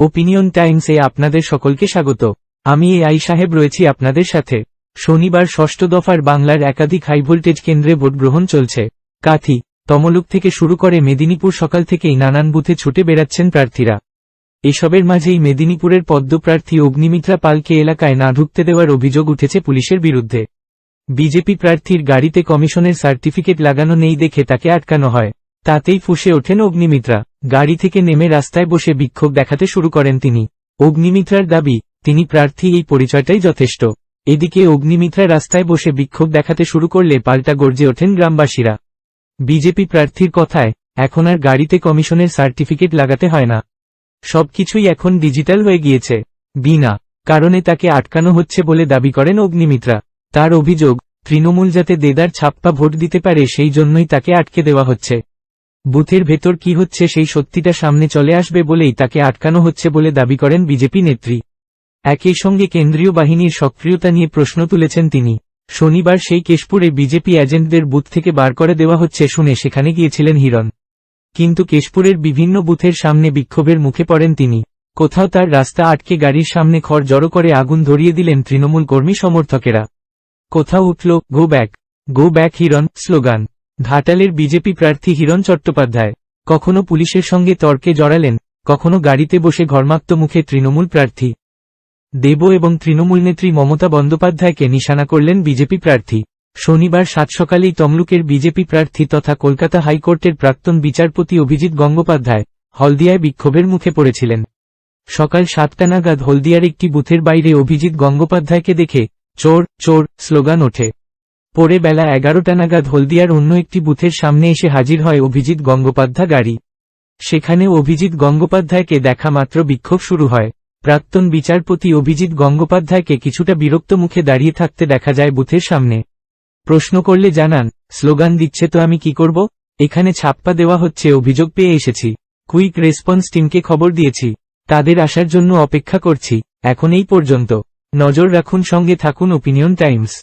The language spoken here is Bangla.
ওপিনিয়ন টাইমসে আপনাদের সকলকে স্বাগত। আমি এ আই সাহেব রয়েছি আপনাদের সাথে। শনিবার ষষ্ঠ দফার বাংলার একাধিক হাইভোল্টেজ কেন্দ্রে ভোট গ্রহণ চলছে। কাথি, তমলুক থেকে শুরু করে মেদিনীপুর সকাল থেকেই নানান বুথে ছুটে বেড়াচ্ছেন প্রার্থীরা। এসবের মাঝেই মেদিনীপুরের পদ্মপ্রার্থী অগ্নিমিত্রা পালকে এলাকায় না ঢুকতে দেওয়ার অভিযোগ উঠেছে পুলিশের বিরুদ্ধে। বিজেপি প্রার্থীর গাড়িতে কমিশনের সার্টিফিকেট লাগানো নেই দেখে তাকে আটকানো হয়। তাতেই ফুসে ওঠেন অগ্নিমিত্রা। গাড়ি থেকে নেমে রাস্তায় বসে বিক্ষোভ দেখাতে শুরু করেন তিনি। অগ্নিমিত্রার দাবি, তিনি প্রার্থী, এই পরিচয়টাই যথেষ্ট। এদিকে অগ্নিমিত্রা রাস্তায় বসে বিক্ষোভ দেখাতে শুরু করলে পাল্টা গর্জে ওঠেন গ্রামবাসীরা। বিজেপি প্রার্থীর কথায়, এখন আর গাড়িতে কমিশনের সার্টিফিকেট লাগাতে হয় না। সবকিছুই এখন ডিজিটাল হয়ে গিয়েছে। বিনা কারণে তাকে আটকানো হচ্ছে বলে দাবি করেন অগ্নিমিত্রা। তার অভিযোগ, তৃণমূল যাতে দেদার ছাপ্পা ভোট দিতে পারে সেই জন্যই তাকে আটকে দেওয়া হচ্ছে। বুথের ভেতর কি হচ্ছে সেই সত্যিটা সামনে চলে আসবে বলেই তাকে আটকানো হচ্ছে বলে দাবি করেন বিজেপি নেত্রী। একই সঙ্গে কেন্দ্রীয় বাহিনীর সক্রিয়তা নিয়ে প্রশ্ন তুলেছেন তিনি। শনিবার সেই কেশপুরে বিজেপি এজেন্টদের বুথ থেকে বার করে দেওয়া হচ্ছে শুনে সেখানে গিয়েছিলেন হিরণ। কিন্তু কেশপুরের বিভিন্ন বুথের সামনে বিক্ষোভের মুখে পড়েন তিনি। কোথাও তার রাস্তা আটকে গাড়ির সামনে খড় জড়ো করে আগুন ধরিয়ে দিলেন তৃণমূল কর্মী সমর্থকেরা। কোথাও উঠল, go back go back Hiran slogan. ঘাটালের বিজেপি প্রার্থী হিরণ চট্টোপাধ্যায়, কখনো পুলিশের সঙ্গে তর্কে জড়ালেন, কখনো গাড়িতে বসে ঘর্মাক্ত মুখে তৃণমূল প্রার্থী। দেব এবং তৃণমূল নেত্রী মমতা বন্দ্যোপাধ্যায়কে নিশানা করলেন বিজেপি প্রার্থী। শনিবার সাত সকালেই তমলুকের বিজেপি প্রার্থী তথা কলকাতা হাইকোর্টের প্রাক্তন বিচারপতি অভিজিৎ গঙ্গোপাধ্যায় হলদিয়ায় বিক্ষোভের মুখে পড়েছিলেন। সকাল সাতটা নাগাদ হলদিয়ার একটি বুথের বাইরে অভিজিৎ গঙ্গোপাধ্যায়কে দেখে, চোর চোর, স্লোগান ওঠে। পরে বেলা এগারোটা নাগাদ হলদিয়ার অন্য একটি বুথের সামনে এসে হাজির হয় অভিজিৎ গঙ্গোপাধ্যায় গাড়ি। সেখানে অভিজিৎ গঙ্গোপাধ্যায়কে দেখা মাত্র বিক্ষোভ শুরু হয়। প্রাক্তন বিচারপতি অভিজিৎ গঙ্গোপাধ্যায়কে কিছুটা বিরক্ত মুখে দাঁড়িয়ে থাকতে দেখা যায় বুথের সামনে। প্রশ্ন করলে জানান, স্লোগান দিচ্ছে তো আমি কি করব? এখানে ছাপ্পা দেওয়া হচ্ছে, অভিযোগ পেয়ে এসেছি। কুইক রেসপন্স টিমকে খবর দিয়েছি। তাদের আসার জন্য অপেক্ষা করছি। এখন এই পর্যন্ত। নজর রাখুন, সঙ্গে থাকুন, ওপিনিয়ন টাইমস।